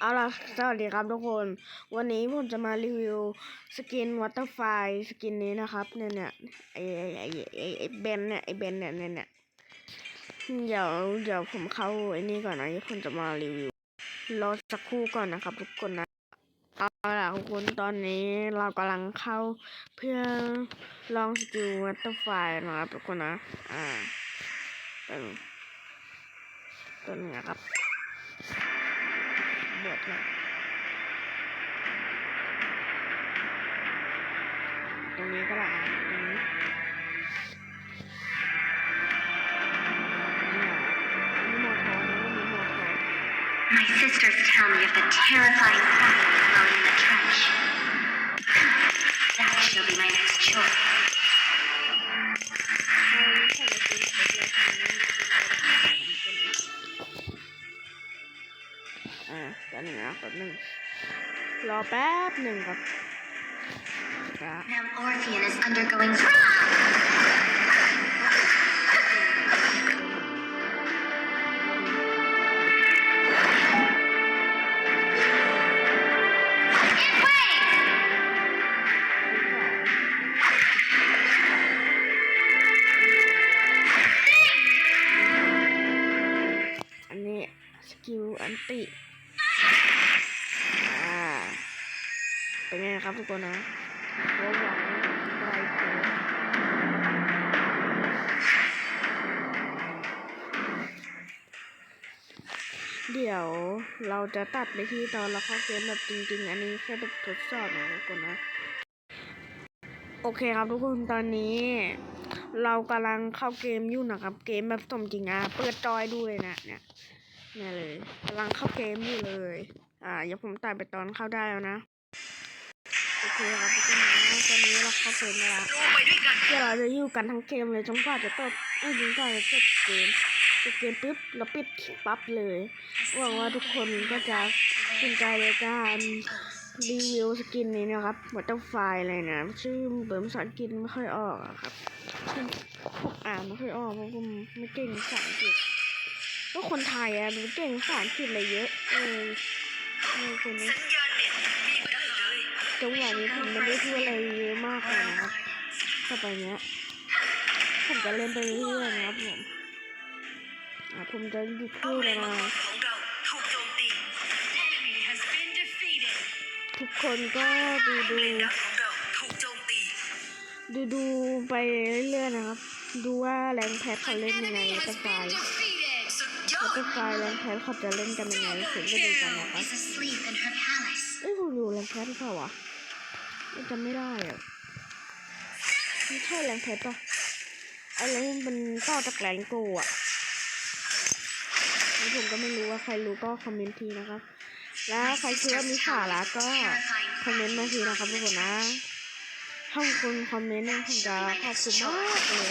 เอาล่ะ สวัสดีครับทุกคน วันนี้ผมจะมารีวิวสกินวอเตอร์ไฟสกินนี้นะครับ เนี่ยเนี่ยไอไอไอไอไอเบนเนี่ยไอเบนเนี่ยเนี่ยเนี่ยเดี๋ยวเดี๋ยวผมเข้าไอ้นี่ก่อนนะที่ผมจะมารีวิวรอสักครู่ก่อนนะครับ ทุกคนนะ เอาล่ะทุกคนตอนนี้เรากำลังเข้าเพื่อลองสกิลวอเตอร์ไฟนะครับทุกคนนะ อ่าเป็นตัวนี้นะครับ บิดเลยตรงนี้ก็ได้ครับตรงนี้นี่มอทอนนนี้หมอทอง My sisters tell me of the terrifying fire glowing in the trench. That shall be my next choice. แป๊บหนึงนะแป๊บหนึงรอแป๊บหนึ่งครับครับ Now Orpheon is undergoing. It waits! อันนี้สกิลอันติ นะครับทุกคนนะระวังไกลเดี๋ยวเราจะตัดไปที่ตอนเราเข้าเกมแบบจริง ๆ อันนี้แค่แบบทดสอบนะทุกคนนะ โอเคครับทุกคนตอนนี้ เรากำลังเข้าเกมอยู่นะครับ เกมแบบสมจริงอะเปิดจอยด้วยนะเนี่ยเนี่ยเลยกำลังเข้าเกมอยู่เลย อ่าเดี๋ยวผมตัดไปตอนเข้าได้แล้วนะ โอเคครับทุกคนนะตอนนี้เราเข้าเกมแล้วเดี๋ยวเราจะอยู่กันทั้งเกมเลยจนกว่าจะจบไอ้ยจนกว่าจะจบเกมจบเกมปุ๊บเราปิดปั๊บเลยหวังว่าทุกคนก็จะสนใจในการรีวิวสกินนี้นะครับหมดต้องไฟล์อะไรนะชื่อเบิร์มภาษาอังกฤษไม่ค่อยออกครับผมอ่านไม่ค่อยออกเพราะผมไม่เก่งภาษาอังกฤษก็คนไทยอะมันเก่งภาษาอังกฤษอะไรเยอะเออเออคนนี้ จังหวะนี้ผมไม่ได้พูดอะไรเยอะมากเลยนะครับต่อไปเนี้ยผมจะเล่นไปเรื่อยๆนะครับผมอะผมจะหยุดพูดแล้วนะของเราถูกโจมตี Enemy has been defeated ทุกคนก็ดูดูดูดูไปเรื่อยๆนะครับ ดูว่าแรงแพทเขาเล่นยังไงแล้วก็ไฟล์สุดย แล้วก็ไฟล์แรงแพทเขาจะเล่นกันยังไงผมก็ดูกันนะครับเอ้ยผมดูแรงแพทหรือเปล่าวะจำไม่ได้อะไม่ใช่แรงแพทปะอะไรมันเป็นต่อจากแรงโกอะแล้วผมก็ไม่รู้ว่าใครรู้ก็คอมเมนต์ทีนะครับ แล้วใครคิดว่ามีสาระก็คอมเมนต์มาทีนะครับทุกคนนะถ้าคุณคอมเมนต์นี่ยผมจะขอบคุณมากเลย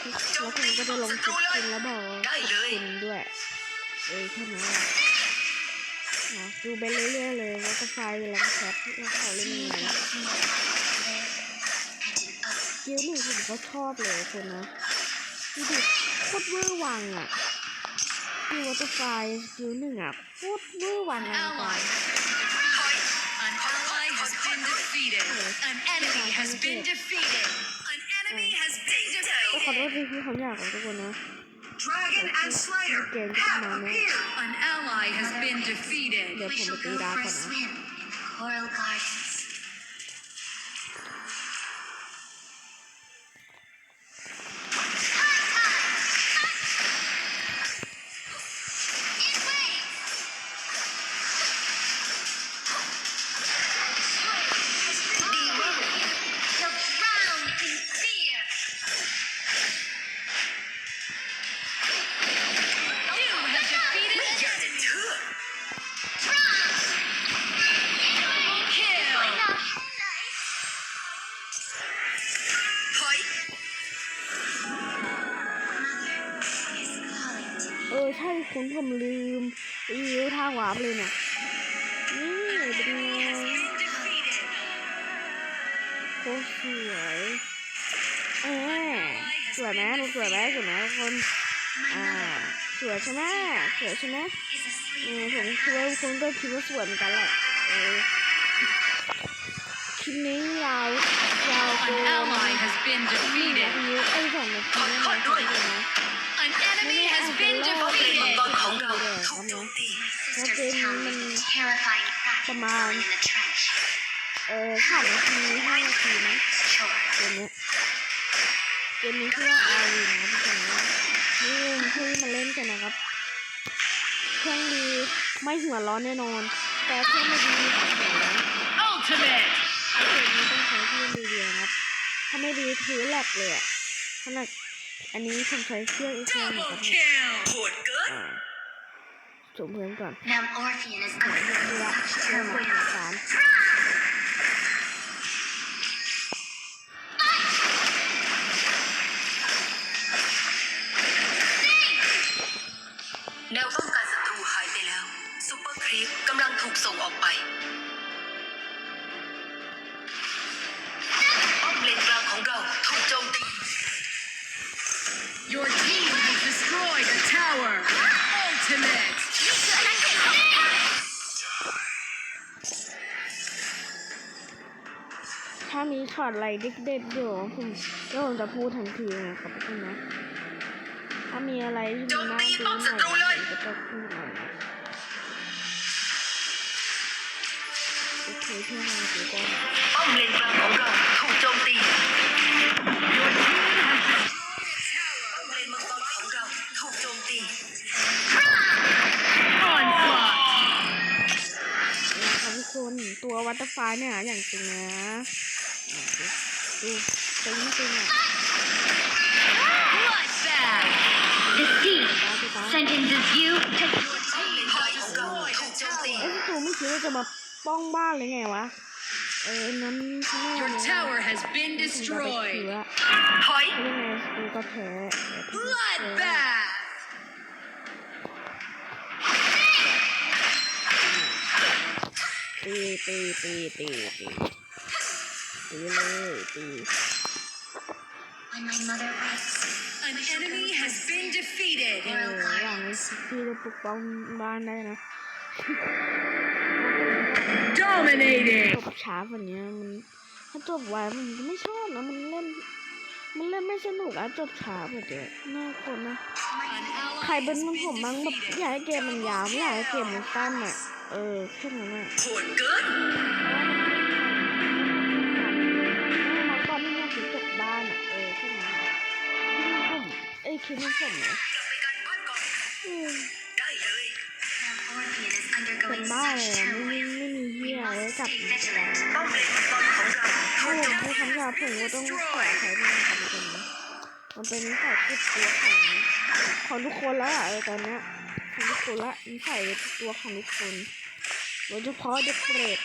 แล้วผมก็จะลงคลิปคุณแล้วบอกว่าคุณด้วยเออแค่นั้นนะดูไปเรื่อยๆเลยว่าจะไฟล์เวลาแคปแล้วเขาเล่นยังไงกิลหนึ่งผมก็ชอบเลยคนนะดูดิโคตรเวอร์วังอะดูว่าจะไฟล์สกิลหนึ่งอะโคตรเวอร์วังอะก่อน An ally has been defeated An enemy has been defeated An enemy has อ defeated โทษทีที่เขาอยากของทุกคนนะ Dragon and Slayer เกมขึ้นมาเนี่ย An ally has been defeated เดี๋ยว We ผมไป shall ตี go ดา for ก่อ a นนะ swim in Coral Gardens. เออใช่คุณผมลืมรีวิวท่าวาร์ปเลยเนี่ยนี่เป็นไง has been defeated โคตรสวยเออสวยไหมดูสวยไหมสวยไหมทุกคน My อ่า mother สวยใช่ไหมสวยใช่ไหม is asleep. เออผมคิดว่าคุณก็คิดว่าสวยเหมือนกันแหละเออคลิปนี้ยาวยาวเกิ An น ally has been หนึ่ง defeated. นาทีไอ้ยสองนาทีนะนะนะ An enemy has been ป้อมเลนมัง defeated. กรของเราถูกโจมตี My sisters tell me of the terrifying practice going in the trench. เออสามนาทีห้านาทีนะ Sure. เกมนี้เกมนี้ชื่อว่าอาวีนะทุกคนนะนี่ที่มาเล่นกันนะครับ เครื่องดีไม่หัวร้อนแน่นอน แต่เครื่องไม่ดีหัวร้อน Ultimate. ไอเกมนี้ต้องใช้เครื่องดีๆนะครับ ถ้าไม่ดีคือแหลกเลยอะขนาด อันนี้ผมใช้เครื่องอีกเครื่องหนึง Double ครับ kill. อ่าส่งเพื่อนก่อน Now Orpheon is under เพื่อ such เพื่อมา turmoil. สารแนวป้องกันศัตรูหายไปแล้วซูเปอร์ครีปกำลังถูกส่งออกไปป้อมเลนกลางของเราถูกโจมตี ถ้ามีช็อตอะไรเด็ดๆเดี๋ยวผมเดี๋ยวผมจะพูดทันทีนะครับทุกคนนะถ้ามีอะไรที่โจมันมน่าตีดูป้อมหศัน่อยตรูเลยผมก็จะพูดหน่อยนะโอเคเพื่อนมาดูก่อนป้อมเลนกลางของเราถูกโจมตี Your team has destroyed a ป้อมเลนมังกรของเราถูกโจมตี tower. Onslaught. นะครับทุกคนตัววัตเตอร์ไฟลายเนี่ยอย่างจริงนะอะ ดูดูตึงจริงอะ Bloodbath. Deceit ตาดูตา sentences you to ป้อมเลนกลางของเราถูกโจมตีเอ้ยตูไม่คิดว่าจะมาป้องบ้านเลยไงวะ เออนั้นข้างหน้า Your เนี่ย tower has been ผมจะไปเชื้ destroyed. อถอยยังไงดูก็แพ้ Bloodbath. ตีตีตีตีตี ตีเลยตี when my mother rests. An enemy has been defeated. เออหลังที่จะปกป้องบ้านได้นะ Dominating. จบช้ากว่านี้มันถ้าจบไวมันไม่ชอบนะมันเล่น มันเล่นไม่สนุกอะจบช้าแบบเนี้ยน่าคนนะ An ally ใครเป็นมันผมบ้างแบบ defeated. อยากให้เกมมันยาวไม่อยากให้เกมมันสั้นอะเออแค่นั้นอะ คิดว่าผมนะกลับไปกันบ้านก่อนเออได้เลย Now Orpheon is เป็น undergoing บ้า such เลยอะไม่ turmoil. ไม่มีเหี้ We ยเลย must กลับ stay มาแล้ว vigilant. ป้อมเลนมังกรของเราถ้าผมพูดคำหยาบผมก็ต้องขออภัยด้วยนะครับทุกคนนะมันเป็นนิสัยติดตัวของของทุกคนแล้วอะเออตอนเนี้ยของทุกคนละนิสัยติดตัวของทุกคนโดยเฉพาะเด็กเปรต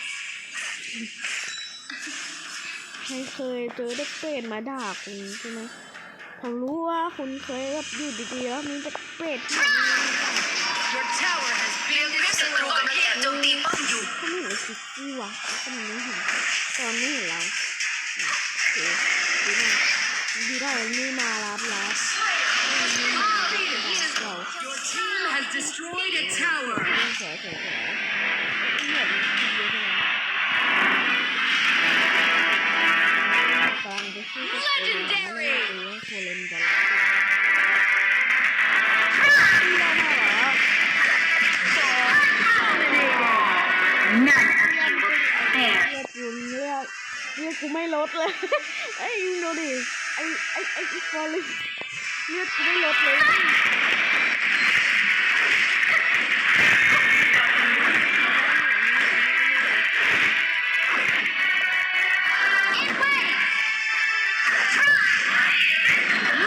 ใครเคยเจอเด็กเปรตมาด่าคุณใช่ไหม ผมรู้ว่าคุณเคยแบบอยู่ดีๆแล้วมีเด็กเปรตที่แบบนี้มาด่า Your tower has เรีย been กเรียกศัตรูกำลังแอบโจมตีป้อมอยู่เขาไม่เห็นไอ้คิกกี้วะเขาไม่เห็นตอนไม่เห็นเราโอเคดีมากดีได้ไม่มารับแล้วไม่มารับเรา Your team has destroyed a tower. สวยสวยสวยเหมือนดีเยอะเลยกำลังจะสู้กับ ไม่ลดเลยไอ้ยดูดิไอ้ไอ้ไอ้อีฟอลเลยเลือดกูไม่ลดเลย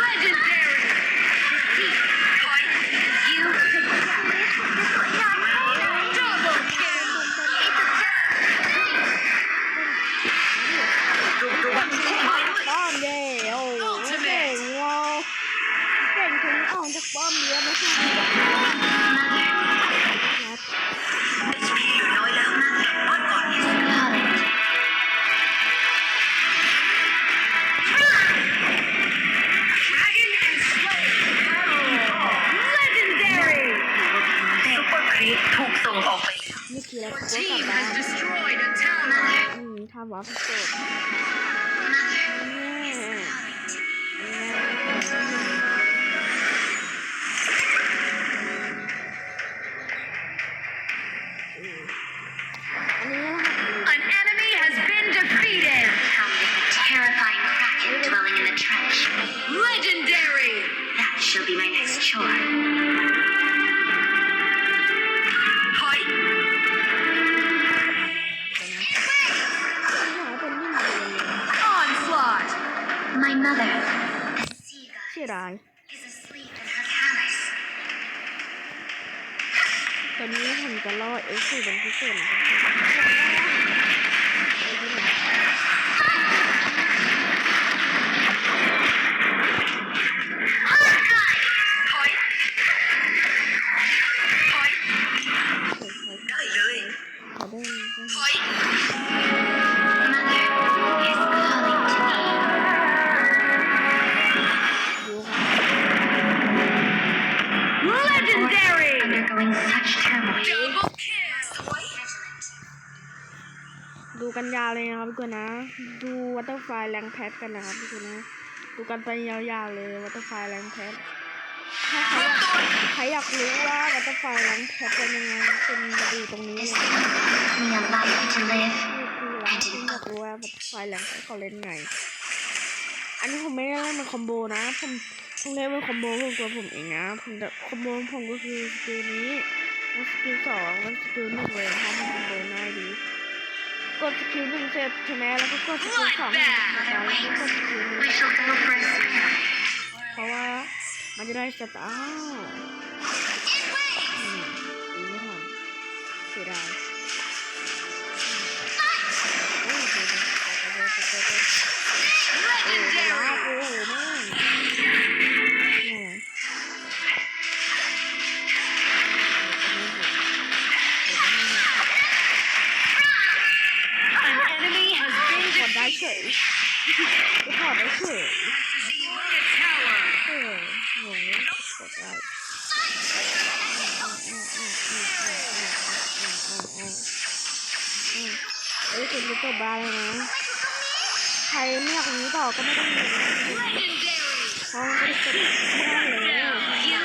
Legendary. ม อนนี้ผมจะรอเอ็กซ์เป็นพิเศษนะครับ กันยาวเลยนะครับทุกคนนะ ดูวัตเตอร์ไฟแรงแพทกันนะครับทุกคนนะ ดูกันไปยาวๆเลยวัตเตอร์ไฟแรงแพทถ้าใครอยากใครอยากรู้ว่าวัตเตอร์ไฟแรงแพทเป็นยังไงเป็นมาดูตรงนี้เลย Me a life to live. นี่คือร้านที่อยากรู้ว่าวัตเตอร์ไฟแรงแพทเขาเล่นไง อันนี้ผมไม่ได้เล่นเป็นคอมโบนะผมผมเล่นเป็นคอมโบของตัวผมเองนะผมจะคอมโบของผมก็คือสกิลนี้แล้วสกิลสองแล้วสกิลหนึ่งเลยเพราะมันคอมโบง่ายดี กดสกิลหนึ่งเสร็จใช่ไหมแล้วก็กดสกิลสองให้มันตายแล้วก็กดสกิลหนึ่ง We shall go for a spin. เพราะว่ามันจะได้สตาร์อืมดีไม่ทันเสียดายโอ้ยเสียดายเสียดายเสียดายเสียดายโอ้ยลา Legendary. โอ้โห ก็ไม่ต้องดู Legendary. เพราะมันจะจบบ้านแล้ว Down. You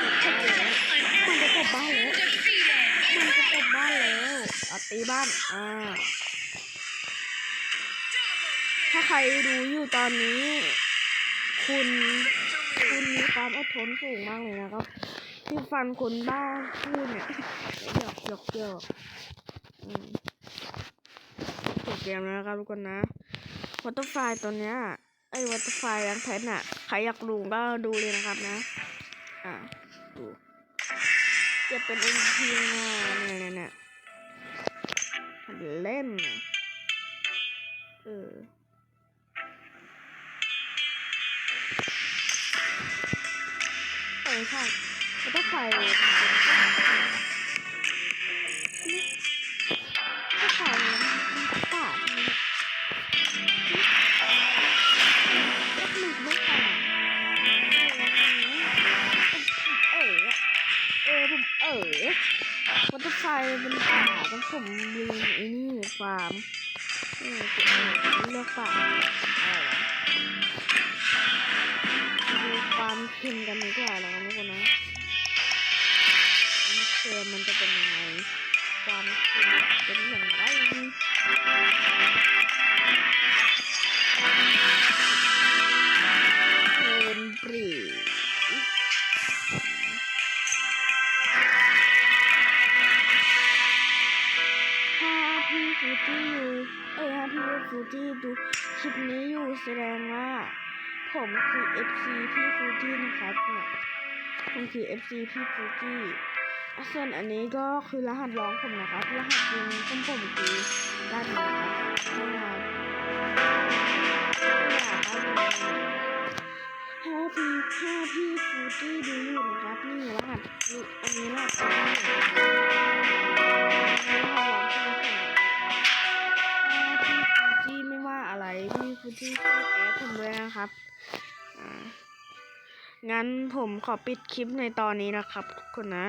มันจะจบบ้านแล้วมันจะจบบ้านแล้วอตีบ้านอ่าถ้าใครดูอยู่ตอนนี้ คุณคุณมีความอดทนสูงมากเลยนะครับที่ฟันคนบ้าพูดเนี่ยหยอกหยอกหยอกอืมจบเกมแล้วนะครับทุกคนนะวัตเตอร์ไฟตัวเนี้ย ไอ้วัตเตอร์ไฟยังแพทน่ะใครอยากดูก็ดูเลยนะครับนะ อ่าดูจะเป็น MVP นะเนี่ยเนี่ยเนี่ยเล่นนะเออเออใช่แล้วก็ไฟก็ไฟ ไฟเป็นป่าต้องผมลืมไอ้นี่ฟาร์มเออเลือกป่าดูฟาร์มเค็มกันดีกว่าแล้วกันทุกคนนะมันเค็มมันจะเป็นยังไงฟาร์มเค็มเป็นอย่างไร พี่ดูคลิปนี้อยู่แสดงว่า ผมคือ FC พี่ฟูจี้นะครับเนี่ยผมคือ FC พี่ฟูจี้อะส่วนอันนี้ก็คือรหัสร้องผมนะครับ รหัสจริงของผมคือด้านนี้นะครับไม่นานถ้าพี่ถ้าพี่ฟูจี้ดูอยู่นะครับนี่รหัสอันนี้รหัส พี่ฟูจี้ช่วยแอดผมด้วยนะครับ งั้นผมขอปิดคลิปในตอนนี้นะครับ ทุกคนนะ